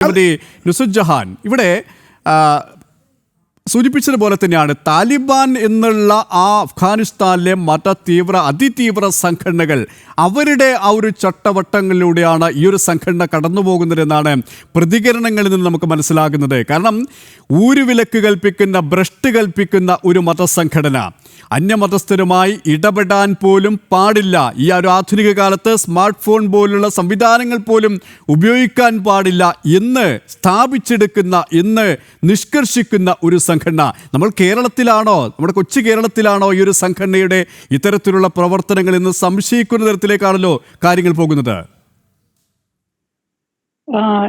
ശ്രീമതി നുസുജഹാൻ ഇവിടെ സൂചിപ്പിച്ചതുപോലെ തന്നെയാണ് താലിബാൻ എന്നുള്ള ആ അഫ്ഗാനിസ്ഥാനിലെ മത തീവ്ര അതിതീവ്ര സംഘടനകൾ അവരുടെ ആ ഒരു ചട്ടവട്ടങ്ങളിലൂടെയാണ് ഈ ഒരു സംഘടന കടന്നു പോകുന്നതെന്നാണ് പ്രതികരണങ്ങളിൽ നിന്ന് നമുക്ക് മനസ്സിലാകുന്നത്. കാരണം ഊരുവിലക്ക് കൽപ്പിക്കുന്ന ഭ്രഷ്ട് കൽപ്പിക്കുന്ന ഒരു മതസംഘടന അന്യമതസ്ഥരുമായി ഇടപെടാൻ പോലും പാടില്ല. ഈ ഒരു ആധുനിക കാലത്ത് സ്മാർട്ട് ഫോൺ പോലുള്ള സംവിധാനങ്ങൾ പോലും ഉപയോഗിക്കാൻ പാടില്ല എന്ന് സ്ഥാപിച്ചെടുക്കുന്ന എന്ന് നിഷ്കർഷിക്കുന്ന ഒരു സംഘടന നമ്മൾ കേരളത്തിലാണോ നമ്മുടെ കൊച്ചു കേരളത്തിലാണോ ഈ ഒരു സംഘടനയുടെ ഇത്തരത്തിലുള്ള പ്രവർത്തനങ്ങൾ എന്ന് സംശയിക്കുന്ന തരത്തിലേക്കാണല്ലോ കാര്യങ്ങൾ പോകുന്നത്?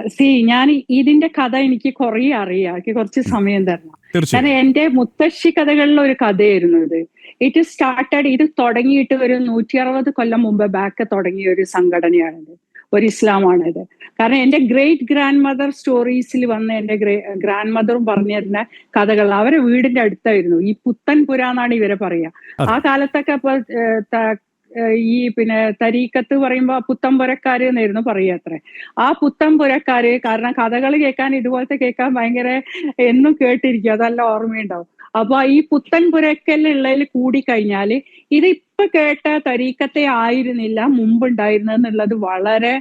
സി ഞാൻ ഇതിന്റെ കഥ എനിക്ക് കുറേ അറിയാം. എനിക്ക് കുറച്ച് സമയം തരണം. ഞാൻ കാരണം എന്റെ മുത്തശ്ശി കഥകളിൽ ഒരു കഥയായിരുന്നു ഇത്. ഇറ്റ് സ്റ്റാർട്ടഡ് ഇത് തുടങ്ങിയിട്ട് ഒരു നൂറ്റി അറുപത് കൊല്ലം മുമ്പ് ബാക്ക് തുടങ്ങിയ ഒരു സംഘടനയാണിത്. ഒരു ഇസ്ലാമാണിത്. കാരണം എന്റെ ഗ്രേറ്റ് ഗ്രാൻഡ് മദർ സ്റ്റോറീസിൽ വന്ന എന്റെ ഗ്രാൻഡ് മദറും പറഞ്ഞു തരുന്ന കഥകൾ അവരെ വീടിന്റെ അടുത്തായിരുന്നു. ഈ പുത്തൻപുര എന്നാണ് ഇവരെ പറയാ ആ കാലത്തൊക്കെ ഇപ്പൊ ഈ പിന്നെ തരീക്കത്ത് പറയുമ്പോ പുത്തമ്പുരക്കാര് എന്നായിരുന്നു പറയുക അത്ര. ആ പുത്തമ്പുരക്കാര് കാരണം കഥകൾ കേൾക്കാൻ ഇതുപോലത്തെ കേൾക്കാൻ ഭയങ്കര എന്നും കേട്ടിരിക്കും. അതല്ല ഓർമ്മയുണ്ടാവും. അപ്പൊ ഈ പുത്തൻ പുരക്കലുള്ളതിൽ കൂടിക്കഴിഞ്ഞാൽ ഇത് ഇപ്പൊ കേട്ട തരീക്കത്തെ ആയിരുന്നില്ല മുമ്പുണ്ടായിരുന്നെന്നുള്ളത് വളരെ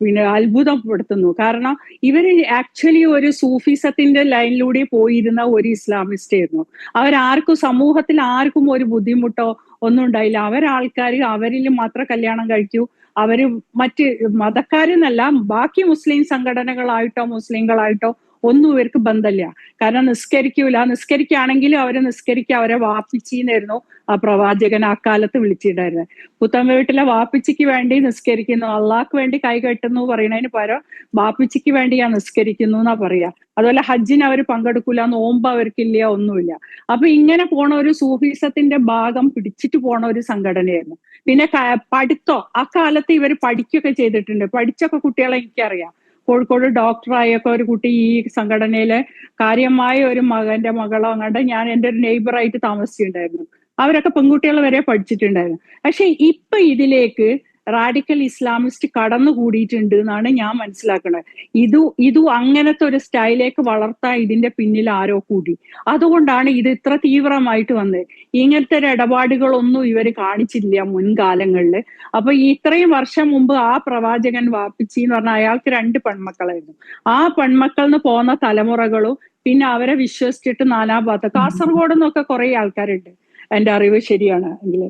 പിന്നെ അത്ഭുതപ്പെടുത്തുന്നു. കാരണം ഇവർ ആക്ച്വലി ഒരു സൂഫിസത്തിന്റെ ലൈനിലൂടെ പോയിരുന്ന ഒരു ഇസ്ലാമിസ്റ്റ് ആയിരുന്നു. അവരാർക്കും സമൂഹത്തിൽ ആർക്കും ഒരു ബുദ്ധിമുട്ടോ ഒന്നും ഉണ്ടായില്ല. അവരാൾക്കാർ അവരിൽ മാത്രം കല്യാണം കഴിച്ചു. അവർ മറ്റ് മതക്കാരെന്നല്ല ബാക്കി മുസ്ലിം സംഘടനകളായിട്ടോ മുസ്ലിങ്ങളായിട്ടോ ഒന്നും ഇവർക്ക് ബന്ധമില്ല. കാരണം നിസ്കരിക്കൂല. നിസ്കരിക്കുകയാണെങ്കിലും അവരെ നിസ്കരിക്കുക. അവരെ വാപ്പിച്ചിന്നായിരുന്നു ആ പ്രവാചകൻ ആ കാലത്ത് വിളിച്ചിട്ടുണ്ടായിരുന്നത്. പുത്തമ്മ വീട്ടിലെ വാപ്പിച്ചിക്ക് വേണ്ടി നിസ്കരിക്കുന്നു. അള്ളാഹ്ക്ക് വേണ്ടി കൈ കെട്ടുന്നു പറയുന്നതിന് പകരം വാപ്പിച്ചിക്ക് വേണ്ടി ഞാൻ നിസ്കരിക്കുന്നു എന്നാ പറയാ അതുപോലെ ഹജ്ജിന് അവർ പങ്കെടുക്കൂല. നോമ്പ് അവർക്കില്ല ഒന്നുമില്ല. അപ്പൊ ഇങ്ങനെ പോണ ഒരു സൂഫിസത്തിന്റെ ഭാഗം പിടിച്ചിട്ട് പോണ ഒരു സംഘടനയായിരുന്നു. പിന്നെ പഠിത്തോ. ആ കാലത്ത് ഇവർ പഠിക്കുകയൊക്കെ ചെയ്തിട്ടുണ്ട്. പഠിച്ചൊക്കെ കുട്ടികളെ എനിക്കറിയാം. കോഴിക്കോട് ഡോക്ടറായൊക്കെ ഒരു കുട്ടി ഈ സംഘടനയിലെ കാര്യമായ ഒരു മകന്റെ മകളോ അങ്ങോട്ട് ഞാൻ എന്റെ ഒരു നെയ്ബറായിട്ട് താമസിച്ചിട്ടുണ്ടായിരുന്നു. അവരൊക്കെ പെൺകുട്ടികൾ വരെ പഠിച്ചിട്ടുണ്ടായിരുന്നു. പക്ഷെ ഇപ്പൊ ഇതിലേക്ക് റാഡിക്കൽ ഇസ്ലാമിസ്റ്റ് കടന്നുകൂടിയിട്ടുണ്ട് എന്നാണ് ഞാൻ മനസ്സിലാക്കുന്നത്. ഇതു ഇതു അങ്ങനത്തെ ഒരു സ്റ്റൈലേക്ക് വളർത്താൻ ഇതിന്റെ പിന്നിൽ ആരോ കൂടി. അതുകൊണ്ടാണ് ഇത് ഇത്ര തീവ്രമായിട്ട് വന്നത് ഇങ്ങനത്തെ ഒരു ഇടപാടുകളൊന്നും ഇവർ കാണിച്ചില്ല മുൻകാലങ്ങളിൽ. അപ്പൊ ഇത്രയും വർഷം മുമ്പ് ആ പ്രവാചകൻ വാപ്പിച്ചി എന്ന് പറഞ്ഞാൽ അയാൾക്ക് രണ്ട് പെൺമക്കളായിരുന്നു. ആ പെൺമക്കളിൽ നിന്ന് പോന്ന തലമുറകളും പിന്നെ അവരെ വിശ്വസിച്ചിട്ട് നാലാം ഭാഗത്ത് കാസർഗോഡ് നിന്നൊക്കെ കുറെ ആൾക്കാരുണ്ട്. എന്റെ അറിവ് ശരിയാണ്. എങ്കിൽ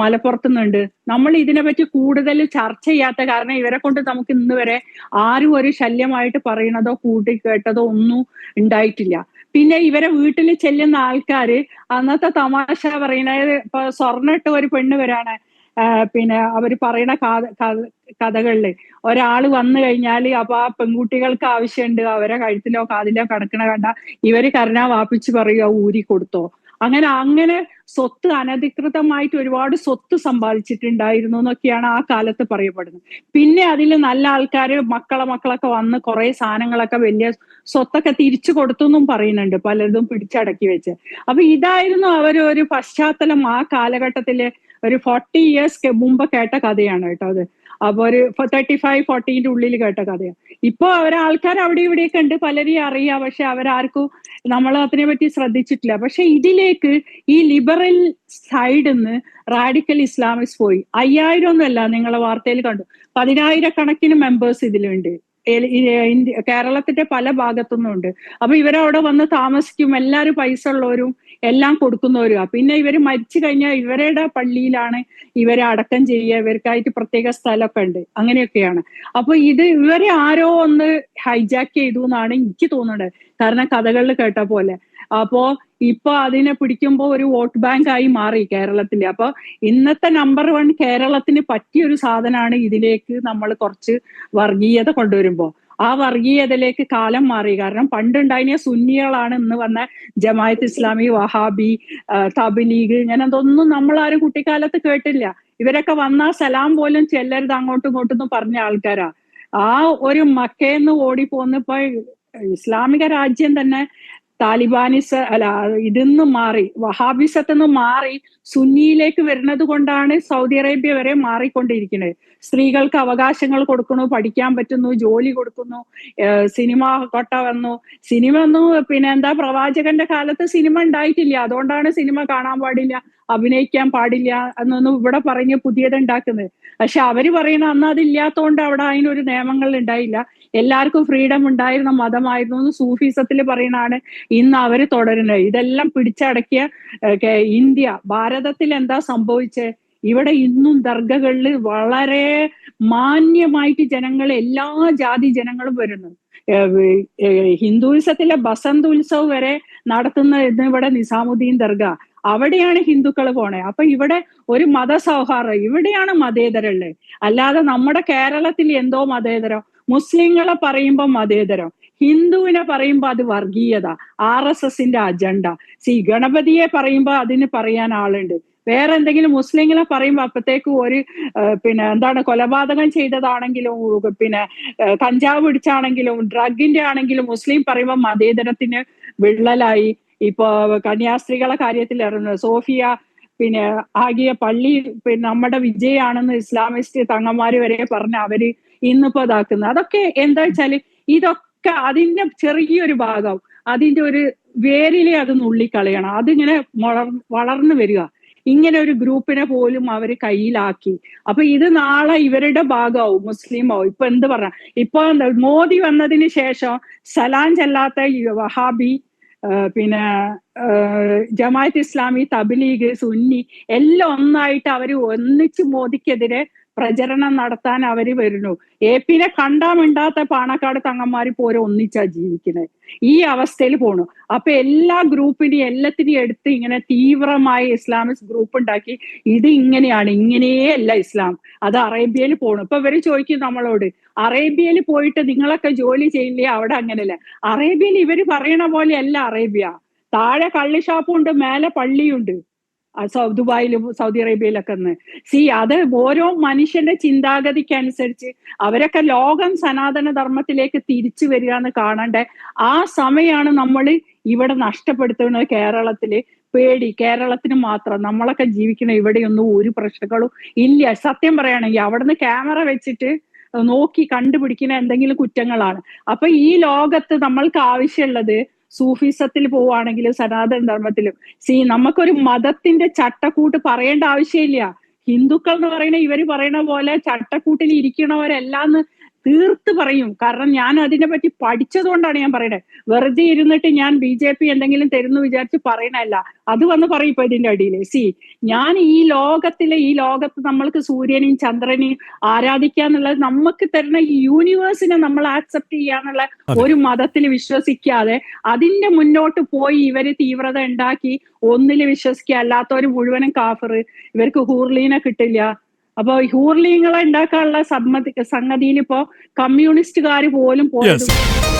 മലപ്പുറത്തു നിന്നുണ്ട് നമ്മൾ ഇതിനെപ്പറ്റി കൂടുതൽ ചർച്ച ചെയ്യാത്ത കാരണം ഇവരെ കൊണ്ട് നമുക്ക് ഇന്ന് വരെ ആരും ഒരു ശല്യമായിട്ട് പറയണതോ കൂട്ടിക്കേട്ടതോ ഒന്നും ഉണ്ടായിട്ടില്ല. പിന്നെ ഇവരെ വീട്ടിൽ ചെല്ലുന്ന ആൾക്കാര് അന്നത്തെ തമാശ പറയണത് ഇപ്പൊ സ്വർണിട്ട് ഒരു പെണ്ണ് വരാണ്. പിന്നെ അവർ പറയണ ഒരാൾ കഥകളിൽ ഒരാൾ വന്നു കഴിഞ്ഞാൽ അപ്പൊ ആ പെൺകുട്ടികൾക്ക് ആവശ്യമുണ്ട്. അവരെ കഴുത്തിലോ കാതിലോ കിടക്കണ കണ്ട ഇവർ കരുണ വാപ്പിച്ച് പറയുക ഊരി കൊടുത്തോ. അങ്ങനെ അങ്ങനെ സ്വത്ത് അനധികൃതമായിട്ട് ഒരുപാട് സ്വത്ത് സമ്പാദിച്ചിട്ടുണ്ടായിരുന്നു എന്നൊക്കെയാണ് ആ കാലത്ത് പറയപ്പെടുന്നത്. പിന്നെ അതിൽ നല്ല ആൾക്കാര് മക്കളെ മക്കളൊക്കെ വന്ന് കുറെ സാധനങ്ങളൊക്കെ വലിയ സ്വത്തൊക്കെ തിരിച്ചു കൊടുത്തു എന്നും പറയുന്നുണ്ട് പലതും പിടിച്ചടക്കി വെച്ച്. അപ്പൊ ഇതായിരുന്നു അവരൊരു പശ്ചാത്തലം ആ കാലഘട്ടത്തിൽ ഒരു ഫോർട്ടി ഇയേഴ്സ് മുമ്പ് കേട്ട കഥയാണ് കേട്ടോ അത്. അപ്പൊ ഒരു തേർട്ടി ഫൈവ് ഫോർട്ടീന്റെ ഉള്ളിൽ കേട്ട കഥയാണ്. ഇപ്പൊ അവരാൾക്കാർ അവിടെ ഇവിടെയൊക്കെ ഉണ്ട്. പലരെയും അറിയാം. പക്ഷെ അവരാർക്കും നമ്മൾ അതിനെ പറ്റി ശ്രദ്ധിച്ചിട്ടില്ല. പക്ഷെ ഇതിലേക്ക് ഈ ലിബറൽ സൈഡിൽ നിന്ന് റാഡിക്കൽ ഇസ്ലാമിസ്റ്റ് പോയി. അയ്യായിരം ഒന്നുമല്ല നിങ്ങളെ വാർത്തയിൽ കണ്ടു. പതിനായിരക്കണക്കിന് മെമ്പേഴ്സ് ഇതിലുണ്ട്. കേരളത്തിന്റെ പല ഭാഗത്തുനിന്നും ഉണ്ട് അപ്പൊ ഇവരവിടെ വന്ന് താമസിക്കും. എല്ലാവരും പൈസ ഉള്ളവരും എല്ലാം കൊടുക്കുന്നവരുമാണ് പിന്നെ ഇവർ മരിച്ചു കഴിഞ്ഞാൽ ഇവരുടെ പള്ളിയിലാണ് ഇവരെ അടക്കം ചെയ്യുക. ഇവർക്കായിട്ട് പ്രത്യേക സ്ഥലമൊക്കെ ഉണ്ട്. അങ്ങനെയൊക്കെയാണ്. അപ്പൊ ഇത് ഇവരെ ആരോ ഒന്ന് ഹൈജാക്ക് ചെയ്തു എന്നാണ് എനിക്ക് തോന്നുന്നത്. കാരണം കഥകളിൽ കേട്ട പോലെ. അപ്പോ ഇപ്പൊ അതിനെ പിടിക്കുമ്പോൾ ഒരു വോട്ട് ബാങ്ക് ആയി മാറി കേരളത്തിൽ അപ്പൊ ഇന്നത്തെ നമ്പർ വൺ കേരളത്തിന് പറ്റിയ ഒരു സാധനമാണ് ഇതിലേക്ക് നമ്മൾ കുറച്ച് വർഗീയത കൊണ്ടുവരുമ്പോ. ആ വർഗീയതയിലേക്ക് കാലം മാറി. കാരണം പണ്ടുണ്ടായിരുന്ന സുന്നികളാണ് ഇന്ന് വന്ന ജമായത്ത് ഇസ്ലാമി വഹാബി തബ്ലീഗ് ഇങ്ങനെ അതൊന്നും നമ്മൾ ആരും കുട്ടിക്കാലത്ത് കേട്ടില്ല. ഇവരൊക്കെ വന്ന സലാം പോലും ചെല്ലരുത് അങ്ങോട്ടും ഇങ്ങോട്ടും പറഞ്ഞ ആൾക്കാരാ. ആ ഒരു മക്കയെന്ന് ഓടിപ്പോന്ന് ഇപ്പൊ ഇസ്ലാമിക രാജ്യം തന്നെ താലിബാനിസ അല്ല ഇതിന്ന് മാറി വഹാബിസത്ത് നിന്ന് മാറി സുന്നിയിലേക്ക് വരുന്നത് കൊണ്ടാണ് സൗദി അറേബ്യ വരെ മാറിക്കൊണ്ടിരിക്കുന്നത്. സ്ത്രീകൾക്ക് അവകാശങ്ങൾ കൊടുക്കുന്നു പഠിക്കാൻ പറ്റുന്നു ജോലി കൊടുക്കുന്നു സിനിമ കൊട്ട വന്നു. സിനിമ ഒന്നും പിന്നെ എന്താ പ്രവാചകന്റെ കാലത്ത് സിനിമ ഉണ്ടായിട്ടില്ല. അതുകൊണ്ടാണ് സിനിമ കാണാൻ പാടില്ല അഭിനയിക്കാൻ പാടില്ല എന്നൊന്നും ഇവിടെ പറഞ്ഞ് പുതിയത് ഉണ്ടാക്കുന്നത്. പക്ഷെ അവർ പറയുന്ന അന്ന് അതില്ലാത്തതുകൊണ്ട് അവിടെ അതിനൊരു നിയമങ്ങൾ ഉണ്ടായില്ല. എല്ലാവർക്കും ഫ്രീഡം ഉണ്ടായിരുന്ന മതമായിരുന്നു എന്ന് സൂഫിസത്തിൽ പറയുന്നതാണ് ഇന്ന് അവർ തുടരുന്നത്. ഇതെല്ലാം പിടിച്ചടക്കിയ ഇന്ത്യ ഇന്ത്യ ഭാരതത്തിൽ എന്താ സംഭവിച്ചത് ഇവിടെ ഇന്നും ദർഗകളിൽ വളരെ മാന്യമായിട്ട് ജനങ്ങൾ എല്ലാ ജാതി ജനങ്ങളും വരുന്നു. ഹിന്ദുയിസത്തിലെ ബസന്ത് ഉത്സവം വരെ നടത്തുന്ന ഇവിടെ നിസാമുദ്ദീൻ ദർഗ. അവിടെയാണ് ഹിന്ദുക്കൾ പോണേ. അപ്പൊ ഇവിടെ ഒരു മതസൗഹാർദ്ദം ഇവിടെയാണ് മതേതരമുള്ളത് അല്ലാതെ നമ്മുടെ കേരളത്തിൽ എന്തോ മതേതരം? മുസ്ലിങ്ങളെ പറയുമ്പോൾ മതേതരം. ഹിന്ദുവിനെ പറയുമ്പോൾ അത് വർഗീയത ആർ എസ് എസിന്റെ അജണ്ട സി ഗണപതിയെ പറയുമ്പോൾ അതിന് പറയാൻ ആളുണ്ട്. വേറെ എന്തെങ്കിലും മുസ്ലിങ്ങളെ പറയുമ്പോൾ അപ്പത്തേക്ക് ഒരു പിന്നെ എന്താണ് കൊലപാതകം ചെയ്തതാണെങ്കിലും പിന്നെ കഞ്ചാവ് പിടിച്ചാണെങ്കിലും ഡ്രഗിന്റെ ആണെങ്കിലും മുസ്ലിം പറയുമ്പോൾ മതേതരത്തിന് വിള്ളലായി. ഇപ്പൊ കന്യാസ്ത്രീകളെ കാര്യത്തിൽ ഇറങ്ങുന്നത് സോഫിയ പിന്നെ ആകിയ പള്ളി പിന്നെ നമ്മുടെ വിജയാണെന്ന് ഇസ്ലാമിസ്റ്റ് തങ്ങന്മാര് വരെ പറഞ്ഞ് അവർ ഇന്നിപ്പോ ഇതാക്കുന്നത് അതൊക്കെ എന്താ വെച്ചാൽ ഇതൊക്കെ അതിന്റെ ചെറിയൊരു ഭാഗം അതിന്റെ ഒരു വേരിലെ അത് നുള്ളിക്കളയണം. അതിങ്ങനെ വളർ വളർന്നു വരിക. ഇങ്ങനെ ഒരു ഗ്രൂപ്പിനെ പോലും അവർ കയ്യിലാക്കി. അപ്പൊ ഇത് നാളെ ഇവരുടെ ഭാഗമാവും മുസ്ലിമാവും ഇപ്പൊ എന്ത് പറഞ്ഞ ഇപ്പൊ മോദി വന്നതിന് ശേഷം സലാം ചെല്ലാത്ത വഹാബി പിന്നെ ജമാഅത്ത് ഇസ്ലാമി തബ്ലീഗ് സുന്നി എല്ലാം ഒന്നായിട്ട് അവർ ഒന്നിച്ച് മോദിക്കെതിരെ പ്രചരണം നടത്താൻ അവർ വരുന്നു. എ പിനെ കണ്ടാ മിണ്ടാത്ത പാണക്കാട് തങ്ങന്മാര് പോരെ ഒന്നിച്ചാ ജീവിക്കുന്നത്. ഈ അവസ്ഥയിൽ പോണു. അപ്പൊ എല്ലാ ഗ്രൂപ്പിനെയും എല്ലാത്തിനെയും എടുത്ത് ഇങ്ങനെ തീവ്രമായി ഇസ്ലാമിക് ഗ്രൂപ്പ് ഉണ്ടാക്കി ഇത് ഇങ്ങനെയാണ് ഇങ്ങനെയേ അല്ല ഇസ്ലാം. അത് അറേബ്യയിൽ പോണു. ഇപ്പൊ ഇവർ ചോദിക്കും നമ്മളോട് അറേബ്യയിൽ പോയിട്ട് നിങ്ങളൊക്കെ ജോലി ചെയ്യില്ലേ? അവിടെ അങ്ങനെയല്ല. അറേബ്യയിൽ ഇവർ പറയണ പോലെ അല്ല അറേബ്യ. താഴെ കള്ളിഷാപ്പുണ്ട് മേലെ പള്ളിയുണ്ട്. ദുബായിലും സൗദി അറേബ്യയിലൊക്കെ ഒന്ന് സി അത് ഓരോ മനുഷ്യന്റെ ചിന്താഗതിക്ക് അനുസരിച്ച് അവരൊക്കെ ലോകം സനാതന ധർമ്മത്തിലേക്ക് തിരിച്ചു വരിക എന്ന് കാണേണ്ട? ആ സമയമാണ് നമ്മൾ ഇവിടെ നഷ്ടപ്പെടുത്തുന്നത് കേരളത്തിൽ പേടി. കേരളത്തിന് മാത്രം നമ്മളൊക്കെ ജീവിക്കണം ഇവിടെയൊന്നും ഒരു പ്രശ്നങ്ങളും ഇല്ല. സത്യം പറയുകയാണെങ്കിൽ അവിടുന്ന് ക്യാമറ വെച്ചിട്ട് നോക്കി കണ്ടുപിടിക്കുന്ന എന്തെങ്കിലും കുറ്റങ്ങളാണ്. അപ്പൊ ഈ ലോകത്ത് നമ്മൾക്ക് ആവശ്യമുള്ളത് സൂഫിസത്തിൽ പോവുകയാണെങ്കിലും സനാതന ധർമ്മത്തിലും. സി നമുക്കൊരു മതത്തിന്റെ ചട്ടക്കൂട്ട് പറയേണ്ട ആവശ്യമില്ല. ഹിന്ദുക്കൾ എന്ന് പറയുന്ന ഇവർ പറയുന്ന പോലെ ചട്ടക്കൂട്ടിൽ ഇരിക്കണവരെല്ലാന്ന് തീർത്ത് പറയും. കാരണം ഞാൻ അതിനെ പറ്റി പഠിച്ചതുകൊണ്ടാണ് ഞാൻ പറയുന്നത് വെറുതെ ഇരുന്നിട്ട് ഞാൻ ബി ജെ പി എന്തെങ്കിലും തരുന്നു വിചാരിച്ച് പറയണല്ല അത് വന്ന് പറയും ഇപ്പൊ ഇതിന്റെ അടിയിൽ സി ഞാൻ ഈ ലോകത്തിലെ ഈ ലോകത്ത് നമ്മൾക്ക് സൂര്യനെയും ചന്ദ്രനെയും ആരാധിക്കുക എന്നുള്ളത് നമുക്ക് തരുന്ന ഈ യൂണിവേഴ്സിനെ നമ്മൾ ആക്സെപ്റ്റ് ചെയ്യാന്നുള്ള ഒരു മതത്തിൽ വിശ്വസിക്കാതെ അതിന്റെ മുന്നോട്ട് പോയി ഇവർ തീവ്രത ഉണ്ടാക്കി ഒന്നിൽ വിശ്വസിക്കുക. അല്ലാത്തവര് മുഴുവനും കാഫർ ഇവർക്ക് ഹൂർലീനെ കിട്ടില്ല. അപ്പൊ ഹൂർലീങ്ങളെ ഉണ്ടാക്കാനുള്ള സമ്മതി സംഗതിയിൽ ഇപ്പോ കമ്മ്യൂണിസ്റ്റുകാർ പോലും യെസ്